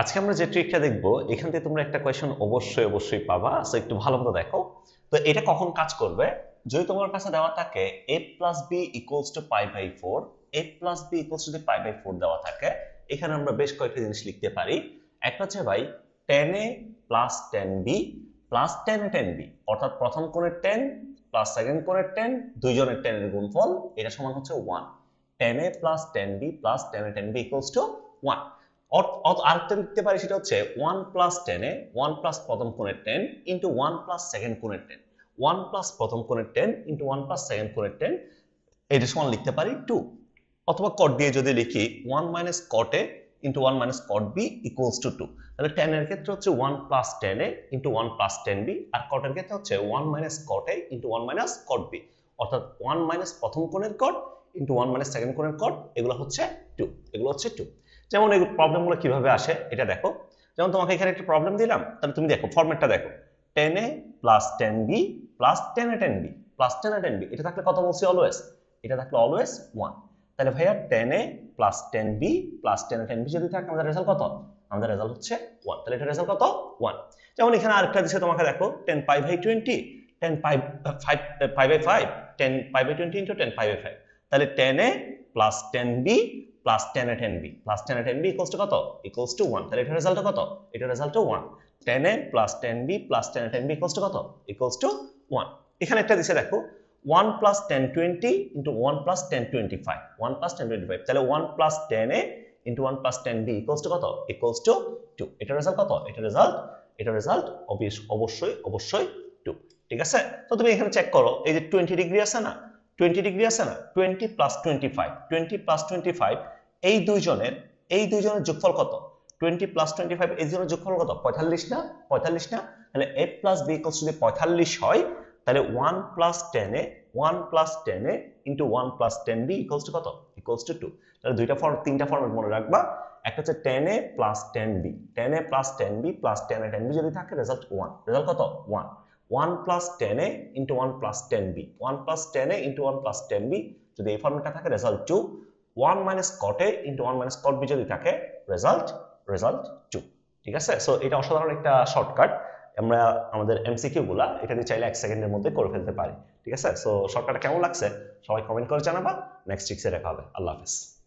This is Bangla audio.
আজকে আমরা যে ট্রিকটা দেখব, এখান থেকে তোমরা একটা কোয়েশন অবশ্যই অবশ্যই পাবা। সো একটু ভালো মতো দেখো। তো এটা কখন কাজ করবে? যদি তোমার কাছে দেওয়া থাকে a plus B equals to pi by four A plus B equals to pi by four দেওয়া থাকে, এখানে আমরা বেশ কয়েকটা জিনিস লিখতে পারি। একটা হচ্ছে ভাই tan A plus tan B plus tan tan B অর্থাৎ প্রথম কোণের টেন প্লাস সেকেন্ড কোণের টেন দুইজনের টেনের গুণফল, এটা সমান হচ্ছে one tan A plus tan B plus tan A tan B equals to one আরেকটা লিখতে পারি সেটা হচ্ছে ওয়ান প্লাস টেনে ওয়ান প্লাস প্রথম কোণের tan into one plus second কোণের টেন ওয়ান প্লাস প্রথম কোণের tan into one plus second কোণের টেন এটা সমান লিখতে পারি টু অথবা কট দিয়ে যদি লিখি one minus cot into one minus cot B equals to two তাহলে টেন এর ক্ষেত্রে হচ্ছে one plus tan A into one plus tan B আর কটের ক্ষেত্রে হচ্ছে one minus cot A into one minus cot B অর্থাৎ ওয়ান মাইনাস প্রথম কোণের cot into one minus second কোণের কট এগুলো হচ্ছে টু এগুলো হচ্ছে টু যেমন এই প্রবলেমগুলো কীভাবে আসে, এটা দেখো। যেমন তোমাকে এখানে একটা প্রবলেম দিলাম, তাহলে তুমি দেখো ফরম্যাটটা দেখো। Tan A plus tan B plus tan A tan B plus tan A tan B এটা থাকলে কত বলছি অলওয়েজ এটা থাকলে অলওয়েজ ওয়ান তাহলে ভাইয়া tan A plus tan B plus tan A tan B যদি থাকে, আমাদের রেজাল্ট কত? আমাদের রেজাল্ট হচ্ছে ওয়ান তাহলে এটা রেজাল্ট কত? ওয়ান যেমন এখানে আরেকটা দিচ্ছে তোমাকে দেখো tan pi by twenty tan pi five pi by five tan pi by twenty into tan pi by five তাহলে tan A plus tan B plus tan A tan B plus tan A tan B equals to কত? ইকুয়ালস টু ওয়ান তাহলে এটার রেজাল্ট কত? এটার result one tan A plus tan B plus tan A tan B equals to কত? ইকুয়ালস টু ওয়ান এখানে একটা দিছে দেখো one plus tan twenty into one plus tan twenty five one plus tan twenty five তাহলে one plus tan A into one plus tan B equals to কত? ইকুয়ালস টু টু এটার রেজাল্ট কত? এটার রেজাল্ট এটার রেজাল্ট অবশ্যই অবশ্যই টু ঠিক আছে? তো তুমি এখানে চেক করো, এই যে টোয়েন্টি ডিগ্রি আছে না? টোয়েন্টি ডিগ্রি আছে না? Twenty plus twenty five twenty plus twenty five এই দুইজনের এই দুইজনের যোগফল কত টোয়েন্টি প্লাস টোয়েন্টি ফাইভ এই দুজনের যোগফল কত পঁয়তাল্লিশ না পঁয়তাল্লিশ না তাহলে এ প্লাস বি ইকুয়ালস যদি পঁয়তাল্লিশ হয় তাহলে one plus tan one plus tan into one plus tan B equals to কত ইকুয়ালস টু টু তাহলে দুইটা ফর্ম তিনটা ফর্মেট মনে রাখবা একটা হচ্ছে tan A plus tan B tan A plus tan B plus tan A tan B যদি থাকে রেজাল্ট ওয়ান রেজাল্ট কত one one plus tan A into one plus tan B one plus tan A into one plus tan B যদি এই ফর্মেটটা থাকে result two one minus কটে into one minus cot B যদি থাকে রেজাল্ট রেজাল্ট টু ঠিক আছে? সো এটা অসাধারণ একটা শর্টকাট আমরা আমাদের এমসিকিউ গুলা এটা দিয়ে চাইলে এক সেকেন্ডের মধ্যে করে ফেলতে পারি। ঠিক আছে? সো শর্টকাটটা কেমন লাগছে? সবাই কমেন্ট করে জানাবা। নেক্সট ট্রিক্সে দেখা হবে। আল্লাহ হাফিজ।